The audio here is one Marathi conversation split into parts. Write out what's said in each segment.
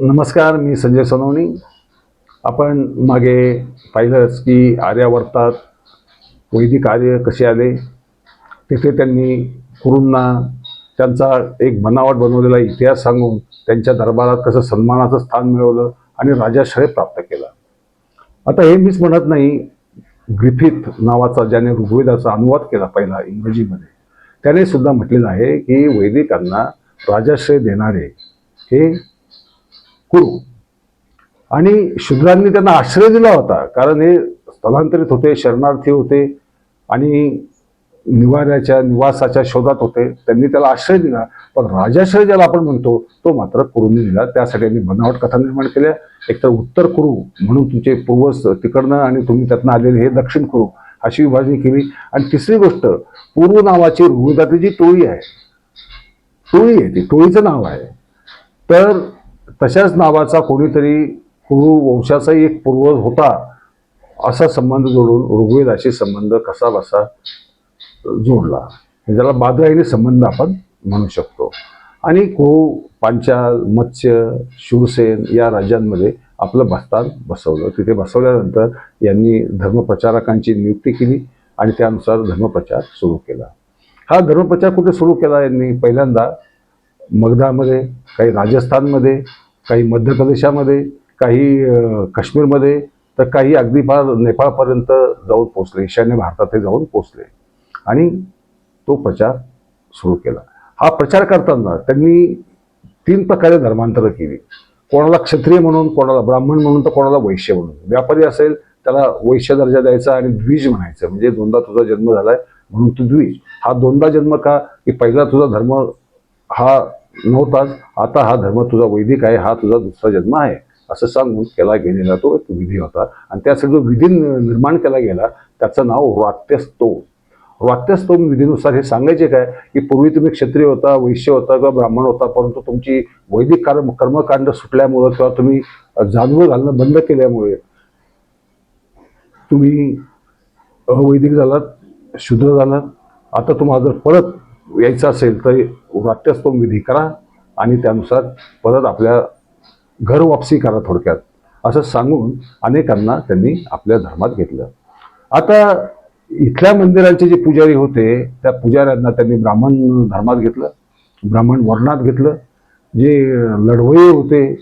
नमस्कार मी संजय सोनवणी. आपण मागे पाहिलंच की आर्यावर्तात वैदिक आर्य कसे आले? तिथे त्यांनी गुरूंना त्यांचा एक बनावट बनवलेला इतिहास सांगून त्यांच्या दरबारात कसं सन्मानाचं स्थान मिळवलं आणि राजाश्रय प्राप्त केला. आता हे मीच म्हणत नाही ग्रिफिथ नावाचा ज्याने ऋग्वेदाचा अनुवाद केला पहिला इंग्रजीमध्ये त्याने सुद्धा म्हटलेलं आहे की वैदिकांना राजाश्रय देणारे हे कुरु आणि शूद्रांनी त्यांना आश्रय दिला होता कारण हे स्थलांतरित होते शरणार्थी होते आणि निवाऱ्याच्या निवासाच्या शोधात होते. त्यांनी त्याला आश्रय दिला. पण राजाश्रय ज्याला आपण म्हणतो तो मात्र कुरूंनी दिला. त्यासाठी त्यांनी बनावट कथा निर्माण केल्या. एकतर उत्तर कुरू म्हणून तुमचे पूर्वज तिकडनं आणि तुम्ही त्यातनं आलेले हे दक्षिण कुरू अशी विभाजणी केली. आणि तिसरी गोष्ट पूर्व नावाची ऋग्वेदातली जी टोळी आहे. टोळी आहे ती. टोळीचं नाव आहे. तर तशाच नावाचा कोणीतरी कुरु वंशाचाही एक पूर्वज होता असा संबंध जोडून ऋग्वेदाशी संबंध कसा बसा जोडला. हे ज्याला बादराईने संबंध आपण म्हणू शकतो. आणि कुरु पांचाल मत्स्य शिवसेन या राज्यांमध्ये आपलं बस्तान बसवलं. तिथे बसवल्यानंतर यांनी धर्मप्रचारकांची नियुक्ती केली आणि त्यानुसार धर्मप्रचार सुरू केला. हा धर्मप्रचार कुठे सुरू केला यांनी? पहिल्यांदा मगधामध्ये काही राजस्थानमध्ये काही मध्य प्रदेशामध्ये काही काश्मीरमध्ये तर काही अगदी फार नेपाळपर्यंत जाऊन पोचले ईशान्य भारतात हे जाऊन पोचले आणि तो प्रचार सुरू केला. हा प्रचार करताना त्यांनी तीन प्रकारे धर्मांतरं केली. कोणाला क्षत्रिय म्हणून कोणाला ब्राह्मण म्हणून तर कोणाला वैश्य म्हणून. व्यापारी असेल त्याला वैश्य दर्जा द्यायचा आणि द्विज म्हणायचं. म्हणजे दोनदा तुझा जन्म झालाय म्हणून तू द्विज. हा दोनदा जन्म का की पहिला तुझा धर्म हा नव्हताच. आता हा धर्म तुझा वैदिक आहे हा तुझा दुसरा जन्म आहे असं सांगून केला गेलेला तो एक विधी होता. आणि त्यासाठी जो विधी निर्माण केला गेला त्याचं नाव वात्यस्तोम. वात्यस्तोम विधीनुसार हे सांगायचे काय? की पूर्वी तुम्ही क्षत्रिय होता वैश्य होता किंवा ब्राह्मण होता परंतु तुमची वैदिक कर्म कर्मकांड सुटल्यामुळं किंवा तुम्ही जानवं घालणं बंद केल्यामुळे तुम्ही अवैदिक झालात शूद्र झालात. आता तुम्हाला जर परत यायचं असेल तर वात्यस्तोम विधी करा आणि त्यानुसार परत आपल्या घर वापसी करा थोडक्यात असं सांगून अनेकांना त्यांनी आपल्या धर्मात घेतलं. आता इथल्या मंदिरांचे जे पुजारी होते त्या पुजाऱ्यांना त्यांनी ब्राह्मण धर्मात घेतलं ब्राह्मण वर्णात घेतलं जे लढवये होते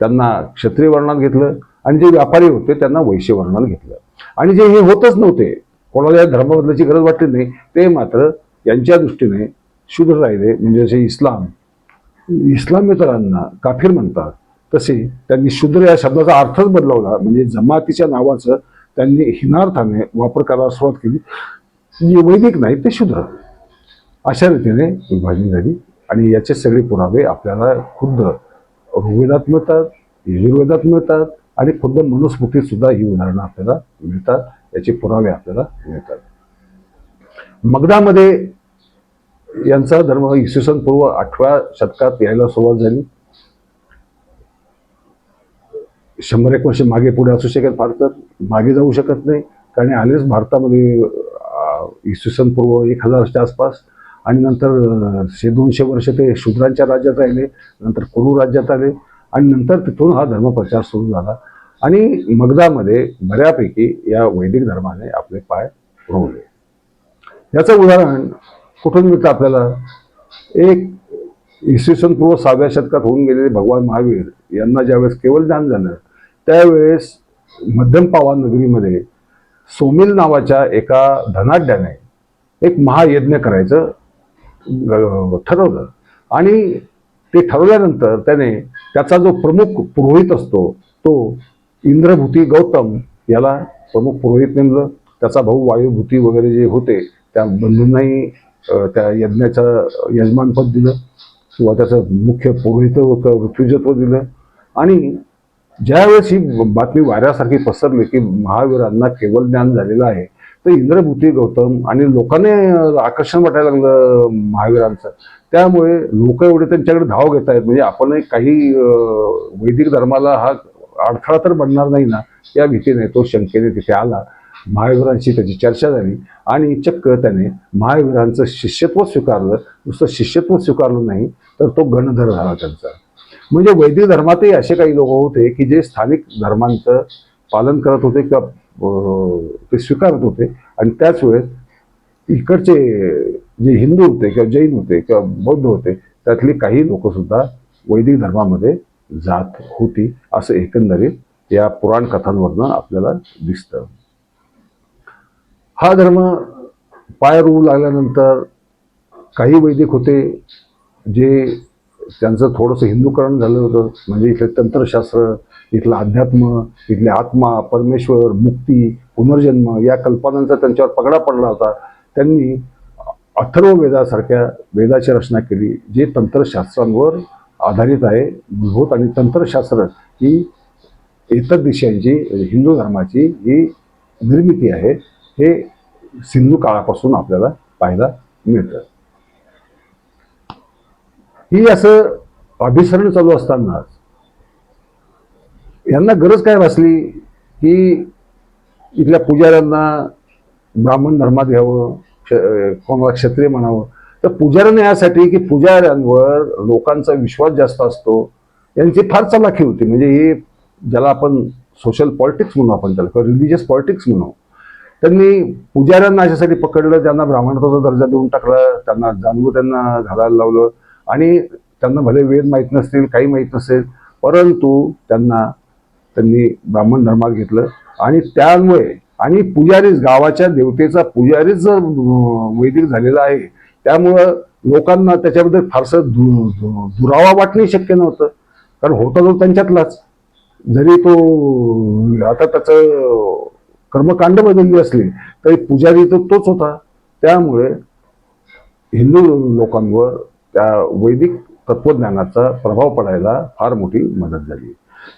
त्यांना क्षत्रिय वर्णात घेतलं आणि जे व्यापारी होते त्यांना वैश्य वर्णात घेतलं. आणि जे हे होतच नव्हते कोणाला या धर्माबद्दलची गरज वाटली नाही ते मात्र यांच्या दृष्टीने शूद्र राहिले म्हणजे जसे इस्लाम. इस्लामेतरांना काफीर म्हणतात. तसे त्यांनी शूद्र या शब्दाचा अर्थच बदलवला. म्हणजे जमातीच्या नावाचं त्यांनी हिनार्थाने वापर करायला सुरुवात केली. जे वैदिक नाही ते शूद्र. अशा रीतीने विभाजन झाली आणि याचे सगळे पुरावे आपल्याला खुद्द ऋग्वेदात मिळतात यजुर्वेदात मिळतात आणि खुद्द मनुस्मृतीत सुद्धा ही उदाहरणं आपल्याला मिळतात. याचे पुरावे आपल्याला मिळतात. मगधामध्ये यांचा धर्म इसवी सन पूर्व आठव्या शतकात यायला सुरुवात झाली. शंभर एक वर्ष मागे पुढे असू शकेल फार तर मागे जाऊ शकत नाही. कारण आलेच भारतामध्ये इसवी सन पूर्व एक हजारच्या आसपास. आणि नंतर से शे दोनशे वर्ष ते शूद्रांच्या राज्यात राहिले नंतर कुरु राज्यात आले. आणि नंतर तिथून हा धर्मप्रचार सुरू झाला. आणि मगधामध्ये बऱ्यापैकी या वैदिक धर्माने आपले पाय रोवले. याचं उदाहरण कुठून मिळतं आपल्याला? एक इसवी सन पूर्व सहाव्या शतकात होऊन गेलेले भगवान महावीर यांना ज्यावेळेस केवळ ज्ञान झालं त्यावेळेस मध्यम पावा नगरीमध्ये सोमिल नावाच्या एका धनाढ्याने एक महायज्ञ करायचं ठरवलं. आणि ते ठरवल्यानंतर त्याने त्याचा जो प्रमुख पुरोहित असतो तो इंद्रभूती गौतम याला प्रमुख पुरोहित नेमलं. त्याचा भाऊ वायुभूती वगैरे जे होते त्या बंधूंनाही त्या यज्ञाचं यजमानपद दिलं किंवा त्याचं मुख्य पुरोहित ऋत्विजत्व दिलं. आणि ज्यावेळेस ही बातमी वाऱ्यासारखी पसरली की महावीरांना केवळ ज्ञान झालेलं आहे तर इंद्रभूती गौतम आणि लोकांनी आकर्षण वाटायला लागलं महावीरांचं. त्यामुळे लोक एवढे त्यांच्याकडे धाव घेत आहेत. म्हणजे आपण काही वैदिक धर्माला हा अडथळा तर बनणार नाही ना या भीतीने तो शंकेने तिथे आला. महावीरांशी त्याची चर्चा झाली आणि चक्क त्याने महावीरांचं शिष्यत्व स्वीकारलं. नुसतं शिष्यत्व स्वीकारलं नाही तर तो गणधर झाला त्यांचा. म्हणजे वैदिक धर्मातही असे काही लोक होते की जे स्थानिक धर्मांचं पालन करत होते किंवा ते स्वीकारत होते. आणि त्याच वेळेस इकडचे जे हिंदू होते किंवा जैन होते किंवा बौद्ध होते त्यातली काही लोकसुद्धा वैदिक धर्मामध्ये जात होती. असं एकंदरीत या पुराण कथांवरनं आपल्याला दिसतं. हा धर्म पाय रोवू लागल्यानंतर काही वैदिक होते जे त्यांचं थोडंसं हिंदूकरण झालं होतं. म्हणजे इथले तंत्रशास्त्र इथलं अध्यात्म इथले आत्मा परमेश्वर मुक्ती पुनर्जन्म या कल्पनांचा त्यांच्यावर पगडा पडला होता. त्यांनी अथर्व वेदासारख्या वेदाची रचना केली जे तंत्रशास्त्रांवर आधारित आहे मूलभूत आणि तंत्रशास्त्र ही इतर दिशांची हिंदू धर्माची ही निर्मिती आहे. हे सिंधू काळापासून आपल्याला पाहायला मिळतं. ही असं अभिसरण चालू असताना यांना गरज काय भासली? की इथल्या पुजाऱ्यांना ब्राह्मण धर्मात घ्यावं कोणाला क्षत्रिय म्हणावं. तर पुजाऱ्यांना यासाठी की पुजाऱ्यांवर लोकांचा विश्वास जास्त असतो यांची फार चलाखी होती. म्हणजे हे ज्याला आपण सोशल पॉलिटिक्स म्हणू आपण त्याला किंवा रिलिजियस पॉलिटिक्स म्हणू त्यांनी पुजाऱ्यांना अशासाठी पकडलं त्यांना ब्राह्मणाचा दर्जा देऊन टाकला त्यांना जानवू त्यांना घालायला लावलं. आणि त्यांना भले वेद माहीत नसतील काही माहीत नसेल परंतु त्यांना त्यांनी ब्राह्मण धर्मात घेतलं. आणि त्यामुळे आणि पुजारीच गावाच्या देवतेचा पुजारीच जर वैदिक झालेला आहे. त्यामुळं लोकांना त्याच्याबद्दल फारसं दु दु- दुरावा वाटणे शक्य नव्हतं. कारण होता तो त्यांच्यातलाच. जरी तो आता त्याचं कर्मकांड बदलली असली तरी पुजारी तर तोच होता. त्यामुळे हिंदू लोकांवर त्या वैदिक तत्वज्ञानाचा प्रभाव पडायला फार मोठी मदत झाली.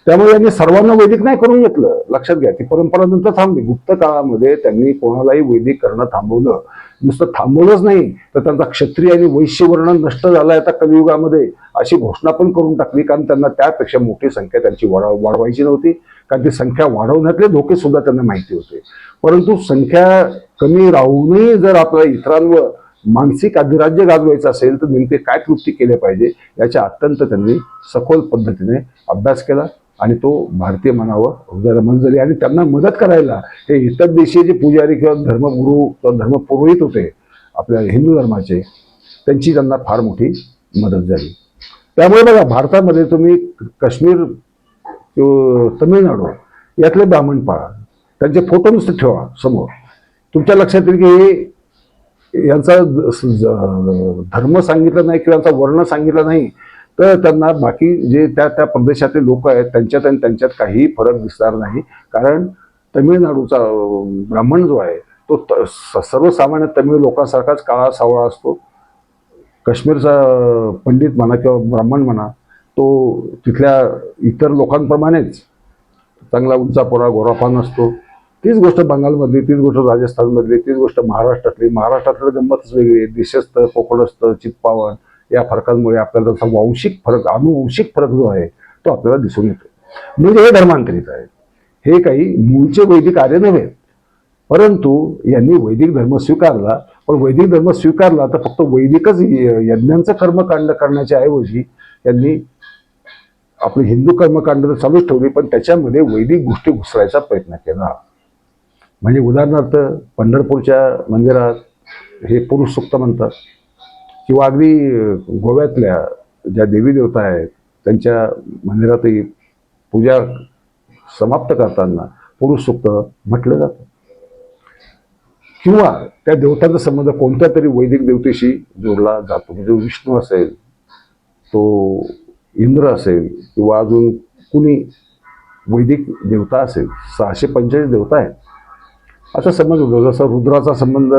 त्यामुळे यांनी सर्वांना वैदिक नाही करून घेतलं. लक्षात घ्या ती परंपरा नंतर थांबली. गुप्त काळामध्ये त्यांनी कोणालाही वैदिक करणं थांबवलं. नुसतं थांबवलंच नाही तर त्यांचा क्षत्रिय आणि वैश्य वर्णन नष्ट झालाय आता कलियुगामध्ये अशी घोषणा पण करून टाकली. कारण त्यांना त्यापेक्षा मोठी संख्या त्यांची वाढ वाढवायची नव्हती. कारण ती संख्या वाढवण्यातले धोके सुद्धा त्यांना माहिती होते. परंतु संख्या कमी राहूनही जर आपल्या इतरांवर मानसिक अधिराज्य गाजवायचं असेल तर नेमके काय कृती केले पाहिजे याच्या अत्यंत त्यांनी सखोल पद्धतीने अभ्यास केला आणि तो भारतीय मनावर हृदयाला मन झाली आणि त्यांना मदत करायला हे इतर देशीय जे पुजारी किंवा धर्मगुरू किंवा धर्मपुरोहित होते आपल्या हिंदू धर्माचे त्यांची त्यांना फार मोठी मदत झाली. त्यामुळे बघा भारतामध्ये तुम्ही काश्मीर तमिळनाडू यातले ब्राह्मण पाळा. त्यांचे फोटो नुसते ठेवा समोर. तुमच्या लक्षात येईल की यांचा ज- ज- धर्म सांगितला नाही किंवा यांचा वर्ण सांगितला नाही तर त्यांना बाकी जे त्या त्या प्रदेशातले लोक आहेत त्यांच्यात आणि त्यांच्यात काही फरक दिसणार नाही. कारण तमिळनाडूचा ब्राह्मण जो आहे तो त- स- सर्वसामान्य तमिळ लोकांसारखाच काळा सावळा असतो. काश्मीरचा पंडित म्हणा किंवा ब्राह्मण म्हणा तो तिथल्या इतर लोकांप्रमाणेच चांगला उंचा पोरा गोरापान असतो. तीच गोष्ट बंगालमधली तीच गोष्ट राजस्थानमधली तीच गोष्ट महाराष्ट्रातली. महाराष्ट्रातलं गंमतच वेगळी आहे. दिशस्थ कोकणस्थ या फरकांमुळे आपल्याला तसा वांशिक फरक अनुवंशिक फरक जो आहे तो आपल्याला दिसून येतो. म्हणजे हे धर्मांतरित आहे. हे काही मूळचे वैदिक आर्य नव्हे. परंतु यांनी वैदिक धर्म स्वीकारला. पण वैदिक धर्म स्वीकारला तर फक्त वैदिकच य- यज्ञांचं कर्मकांड करण्याच्या ऐवजी यांनी आपली हिंदू कर्मकांड तर चालूच ठेवली पण त्याच्यामध्ये वैदिक गोष्टी घुसरायचा प्रयत्न केला. म्हणजे उदाहरणार्थ पंढरपूरच्या मंदिरात हे पुरुष सुक्त म्हणतात. किंवा अगदी गोव्यातल्या ज्या देवी देवता आहेत त्यांच्या मंदिरातही पूजा समाप्त करताना पुरुष सुक्त म्हटलं जातं. किंवा त्या देवतांचा संबंध कोणत्या तरी वैदिक देवतेशी जोडला जातो. म्हणजे विष्णू असेल तो इंद्र असेल किंवा अजून कुणी वैदिक देवता असेल सहाशे पंचेचाळीस देवता आहेत. असा समज होतो. जसा रुद्राचा संबंध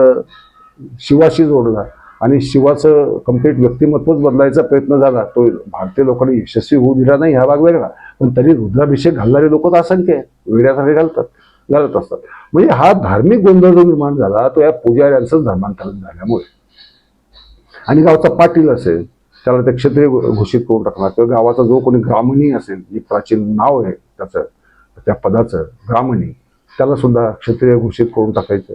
शिवाशी जोडला आणि शिवाचं कंप्लीट व्यक्तिमत्वच बदलायचा प्रयत्न झाला तो भारतीय लोकांनी यशस्वी होऊ दिला नाही हा भाग वेगळा. पण तरी रुद्राभिषेक घालणारे लोक तर असंख्य आहेत. वेड्यासारखे घालतात घालत असतात. म्हणजे हा धार्मिक गोंधळ जो निर्माण झाला तो या पुजाऱ्यांचंच धर्मांतरण झाल्यामुळे. आणि गावचा पाटील असेल त्याला ते क्षत्रिय घोषित करून टाकणार. किंवा गावाचा जो कोणी ग्रामणी असेल जे प्राचीन नाव आहे त्याचं त्या पदाचं ग्रामणी त्याला सुद्धा क्षत्रिय घोषित करून टाकायचं.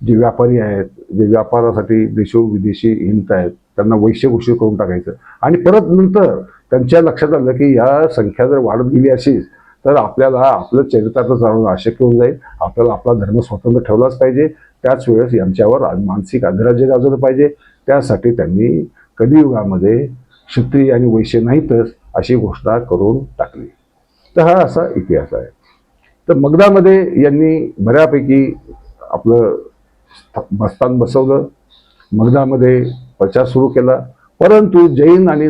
जे व्यापारी आहेत जे व्यापारासाठी देशो विदेशी हिंत आहेत त्यांना वैश्य घोषित करून टाकायचं. आणि परत नंतर त्यांच्या लक्षात आलं की या संख्या जर वाढत गेली अशीच तर आपल्याला आपलं चरित्राचं चालवणं अशक्य होऊन जाईल. आपल्याला आपला धर्म स्वतंत्र ठेवलाच पाहिजे. त्याच वेळेस यांच्यावर मानसिक अधिराज्य गाजवलं पाहिजे. त्यासाठी त्यांनी कलियुगामध्ये क्षत्रिय आणि वैश्य नाहीतच अशी घोषणा करून टाकली. तर हा असा इतिहास आहे. तर मगधामध्ये यांनी बऱ्यापैकी आपलं स्थ- बसवलं. मगधामध्ये प्रचार सुरू केला. परंतु जैन आणि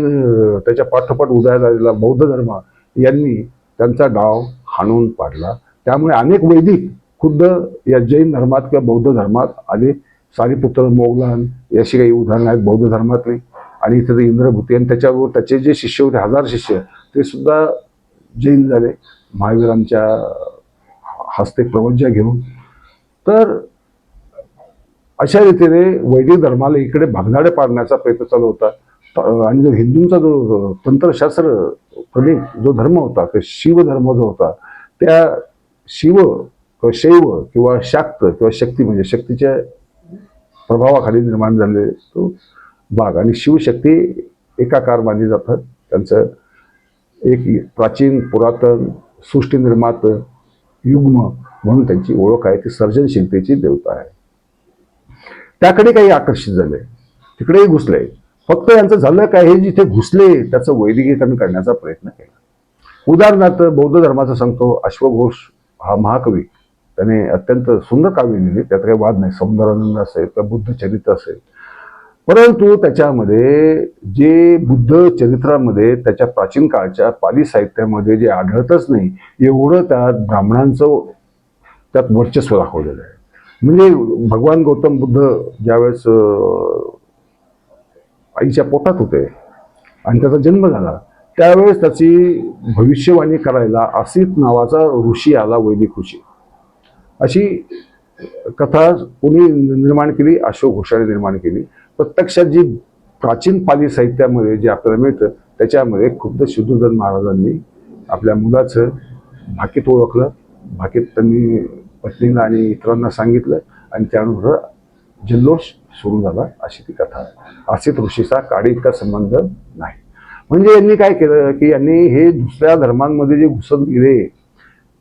त्याच्या पाठोपाठ उदयाला आलेला बौद्ध धर्म यांनी त्यांचा डाव हाणून पाडला. त्यामुळे अनेक वैदिक खुद्द या जैन धर्मात किंवा बौद्ध धर्मात आले. सारीपुत्र मोगलान याशी काही उदाहरणं आहेत बौद्ध धर्मातली. आणि इथं ते इंद्रभूती आणि त्याच्याबरोबर त्याचे जे शिष्य होते हजार शिष्य ते सुद्धा जैन झाले. महावीरांच्या हस्ते प्रवज्या घेऊन. तर अशा रीतीने वैदिक धर्माला इकडे भगदाडे पाडण्याचा प्रयत्न चालू होता. आणि जो हिंदूंचा जो तंत्रशास्त्र प्रदीप जो धर्म होता तो शिवधर्म जो होता त्या शिव किंवा शैव किंवा शाक्त किंवा शक्ती म्हणजे शक्तीच्या प्रभावाखाली निर्माण झालेले तो भाग. आणि शिवशक्ती एकाकार मानली जातात त्यांचं एक प्राचीन पुरातन सृष्टीनिर्मात युग्म म्हणून त्यांची ओळख आहे. ती सर्जनशीलतेची देवता आहे. त्याकडे काही आकर्षित झाले तिकडेही घुसले फक्त यांचं झालं काय? हे जिथे घुसले त्याचं वैदिकीकरण करण्याचा प्रयत्न केला. उदाहरणार्थ बौद्ध धर्माचं सांगतो अश्वघोष हा महाकवी. त्याने अत्यंत सुंदर काव्य लिहिली. त्यात काही वाद नाही. सौंदरानंद असेल किंवा बुद्ध चरित्र असेल परंतु त्याच्यामध्ये जे बुद्ध चरित्रामध्ये त्याच्या प्राचीन काळच्या पाली साहित्यामध्ये जे आढळतच नाही एवढं त्यात ब्राह्मणांचं त्यात वर्चस्व दाखवलेलं आहे. म्हणजे भगवान गौतम बुद्ध ज्यावेळेस आईच्या पोटात होते आणि त्याचा जन्म झाला त्यावेळेस त्याची भविष्यवाणी करायला असित नावाचा ऋषी आला वैदिक ऋषी. अशी कथा कोणी निर्माण केली? अशोक घोषाने निर्माण केली. प्रत्यक्षात जी प्राचीन पाली साहित्यामध्ये जे आपल्याला मिळतं त्याच्यामध्ये खुद्द शुद्धोधन महाराजांनी आपल्या मुलाचं भाकीत ओळखलं. भाकीत त्यांनी पत्नीला आणि इतरांना सांगितलं आणि त्यानुसार जल्लोष सुरू झाला अशी ती कथा. आसित ऋषीचा काडी इतका संबंध नाही. म्हणजे यांनी काय केलं की यांनी हे दुसऱ्या धर्मांमध्ये जे घुसत गेले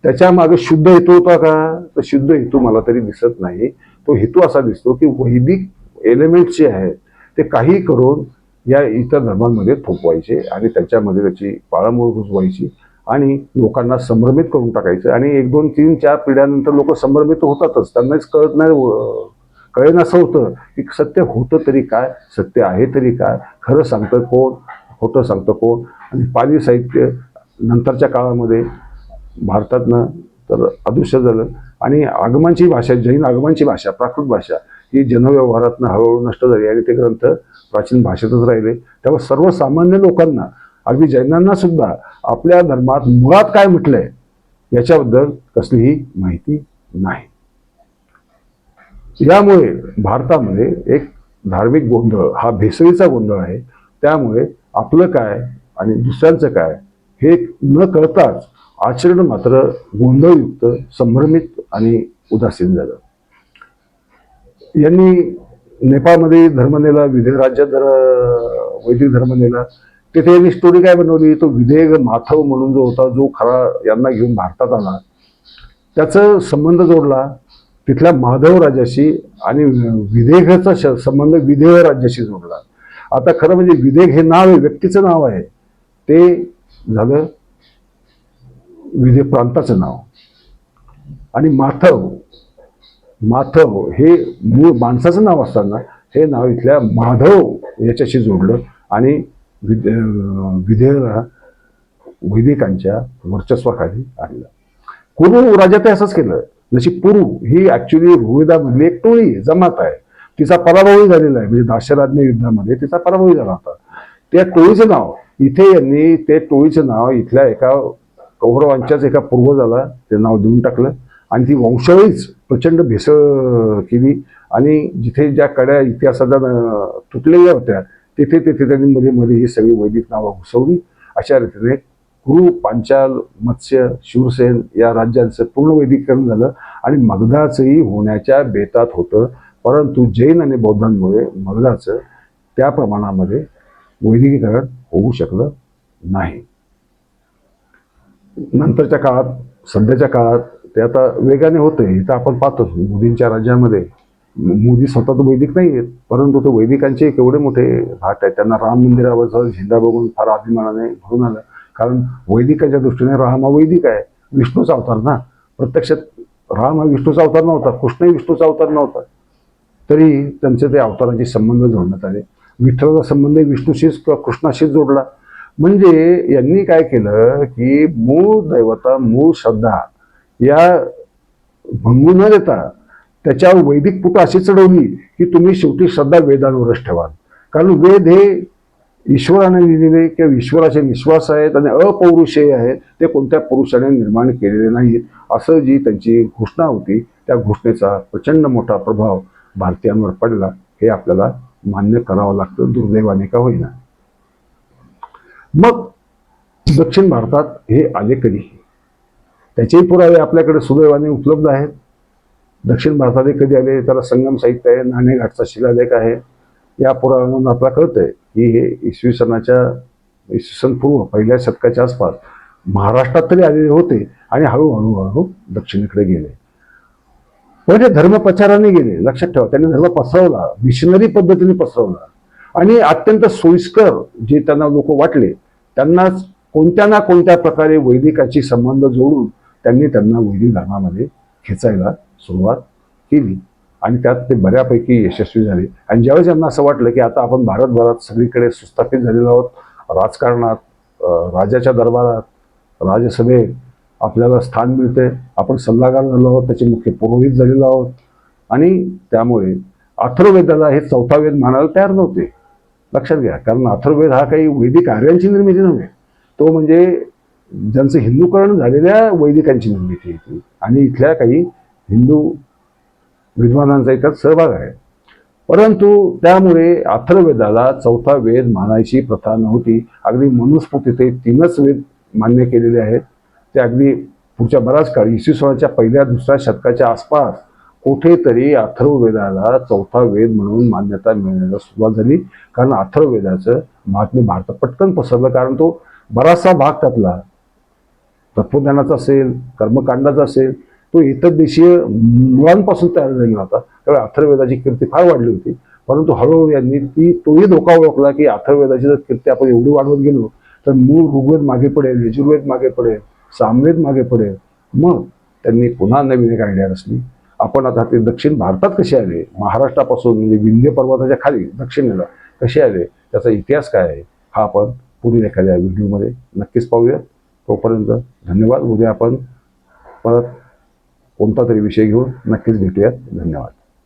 त्याच्यामागे शुद्ध हेतू होता का? तर शुद्ध हेतू मला तरी दिसत नाही. तो हेतू असा दिसतो की वैदिक एलिमेंट्स जे आहेत ते काही करून या इतर धर्मांमध्ये थोपवायचे आणि त्याच्यामध्ये त्याची पाळंबळ रुजवायची आणि लोकांना संभ्रमित करून टाकायचं. आणि एक दोन तीन चार पिढ्यानंतर लोक संभ्रमित होतातच. त्यांनाच कळत नाही व- कळेन असं होतं की सत्य होतं तरी काय सत्य आहे तरी काय खरं सांगतं कोण खोटं सांगतं कोण. आणि पाली साहित्य नंतरच्या काळामध्ये भारतातनं तर अदृश्य झालं. आणि आगमांची भाषा जैन आगमांची भाषा प्राकृत भाषा ही जनव्यवहारातनं हळूहळू नष्ट झाली. आणि ते ग्रंथ प्राचीन भाषेतच राहिले. त्यामुळे सर्वसामान्य लोकांना अगदी जैनांना सुद्धा आपल्या धर्मात मुळात काय म्हटलंय याच्याबद्दल कसलीही माहिती नाही. यामुळे भारतामध्ये एक धार्मिक गोंधळ हा भेसळीचा गोंधळ आहे. त्यामुळे आपलं काय आणि दुसऱ्यांचं काय हे न कळताच आचरण मात्र गोंधळयुक्त संभ्रमित आणि उदासीन झालं. यांनी नेपाळमध्ये धर्म नेला विधेय राज्यात धर वैदिक धर्म नेला. तिथे यांनी स्टोरी काय बनवली? तो विधेयक माथव म्हणून जो होता जो खरा यांना घेऊन भारतात आला. त्याचं संबंध जोडला तिथल्या माधव राजाशी आणि विधेयकाचा श- संबंध विधेय राज्याशी जोडला. आता खरं म्हणजे विधेयक हे नाव आहे व्यक्तीचं नाव आहे. ते झालं विधेय प्रांताचं नाव. आणि माथव माथव हे मूळ माणसाचं नाव असताना हे नाव इथल्या माधव याच्याशी जोडलं आणि विदे विधेयला वैदिकांच्या वर्चस्वाखाली आणलं. कुरु राजाने असंच केलं. जशी पुरु ही ऍक्च्युली ऋवेदामधली एक टोळी जमात आहे तिचा पराभवही झालेला आहे. म्हणजे दाशराज्ञ युद्धामध्ये तिचा पराभवही झाला होता. त्या टोळीचं नाव इथे यांनी ते टोळीचं नाव इथल्या एका कौरवांच्याच एका पूर्वजाला ते नाव देऊन टाकलं आणि ती वंशावळीच प्रचंड भेसळ केली. आणि जिथे ज्या कड्या इतिहासाच्या तुटलेल्या होत्या तिथे तिथे त्यांनी मध्ये मध्ये ही सगळी वैदिक नावं घुसवली अशा रीतीने कुरु पांचाल मत्स्य शिवसेन या राज्यांचं पूर्ण वैदिकरण झालं आणि मगधाचंही होण्याच्या बेतात होतं. परंतु जैन आणि बौद्धांमुळे मगधाचं त्या प्रमाणामध्ये वैदिकीकरण होऊ शकलं नाही. नंतरच्या काळात सध्याच्या काळात ते आता वेगाने होतंय. इथं आपण पाहतो मोदींच्या राज्यामध्ये. मोदी स्वतः तर वैदिक नाही आहेत परंतु ते वैदिकांचे केवढे मोठे घाट आहेत. त्यांना राम मंदिरावरचा झेंडा बघून फार अभिमानाने भरून आलं. कारण वैदिकाच्या दृष्टीने राम हा वैदिक आहे. विष्णूचा अवतार ना? प्रत्यक्षात राम हा विष्णूचा अवतार नव्हता. कृष्णही विष्णूचा अवतार नव्हता. तरी त्यांचे ते अवतारांचे संबंध जोडण्यात आले. विठ्ठलाचा संबंध विष्णूशीच किंवा कृष्णाशीच जोडला. म्हणजे यांनी काय केलं की मूळ दैवता मूळ श्रद्धा या भंगू न देता त्याच्या वैदिक पुट अशी चढवली की तुम्ही शेवटी श्रद्धा वेदांवरच ठेवाल. कारण वेद हे ईश्वराने लिहिलेले किंवा ईश्वराचे विश्वास आहेत आणि अपौरुषेय आहेत. ते कोणत्या पुरुषाने निर्माण केलेले नाहीत असं जी त्यांची घोषणा होती त्या घोषणेचा प्रचंड मोठा प्रभाव भारतीयांवर पडला. हे आपल्याला मान्य करावं लागतं. दुर्दैवाने का होईना. मग दक्षिण भारतात हे आले कधी त्याचेही पुरावे आपल्याकडे सुदैवाने उपलब्ध आहेत. दक्षिण भारतातले कधी आले त्याला संगम साहित्य आहे नाणेघाटचा शिलालेख आहे. या पुराव्यावरून आपल्याला कळतंय की हे इसवी सणाच्या इसवी सन पूर्व पहिल्या शतकाच्या आसपास महाराष्ट्रात तरी आलेले होते आणि हळूहळू हळू दक्षिणेकडे गेले. पण हे धर्मप्रचाराने गेले लक्षात ठेवा त्यांनी धर्म पसरवला मिशनरी पद्धतीने पसरवला. आणि अत्यंत सोयीस्कर जे त्यांना लोक वाटले त्यांनाच कोणत्या ना कोणत्या प्रकारे वैदिकाची संबंध जोडून त्यांनी त्यांना वैदिक धर्मामध्ये खेचायला सुरुवात केली. आणि त्यात ते बऱ्यापैकी यशस्वी झाले. आणि ज्यावेळेस त्यांना असं वाटलं की आता आपण भारतभरात सगळीकडे सुस्थापित झालेलो आहोत राजकारणात राजाच्या दरबारात राजसभेत आपल्याला स्थान मिळते आपण सल्लागार झालो आहोत त्याचे मुख्य पुरोहित झालेलो आहोत. आणि त्यामुळे अथर्ववेदाला हे चौथा वेद मानायला तयार नव्हते. लक्षात घ्या. कारण अथर्ववेद हा काही वैदिक आर्यांची निर्मिती नव्हे. तो म्हणजे ज्यांचं हिंदूकरण झालेल्या वैदिकांची निर्मिती होती आणि इथल्या काही हिंदू विद्वानांचा याच्यात सहभाग आहे. परंतु त्यामुळे अथर्ववेदाला चौथा वेद मानायची प्रथा नव्हती. अगदी मनुस्मृतीचे तीनच वेद मान्य केलेले आहेत. ते अगदी पुढच्या बराच काळ इसवी सणाच्या पहिल्या दुसऱ्या शतकाच्या आसपास कुठेतरी अथर्ववेदाला चौथा वेद म्हणून मान्यता मिळण्याला सुरुवात झाली. कारण अथर्ववेदाचं महात्म्य भारतात पटकन पसरलं. कारण तो बराचसा भाग त्यातला तत्वज्ञानाचा असेल कर्मकांडाचा असेल तो इतर देशीय मुळांपासून तयार झालेला होता. त्यामुळे अथर्ववेदाची कीर्ती फार वाढली होती. परंतु हळूहळू यांनी ती तोही धोका ओळखला की अथर्ववेदाची जर कीर्ती आपण एवढी वाढवत गेलो तर मूळ ऋग्वेद मागे पडेल यजुर्वेद मागे पडेल सामवेद मागे पडेल. मग त्यांनी पुन्हा नवीन एक आयडिया रचली आपण आता ते दक्षिण भारतात कसे आले? महाराष्ट्रापासून म्हणजे विंध्य पर्वताच्या खाली दक्षिणेला कसे आले? त्याचा इतिहास काय आहे? हा आपण पुढील एखाद्या व्हिडिओमध्ये नक्कीच पाहूया तोपर्यंत धन्यवाद. उद्या आपण परत कोणता तरी विषय घेऊन नक्कीच भेटूयात. धन्यवाद.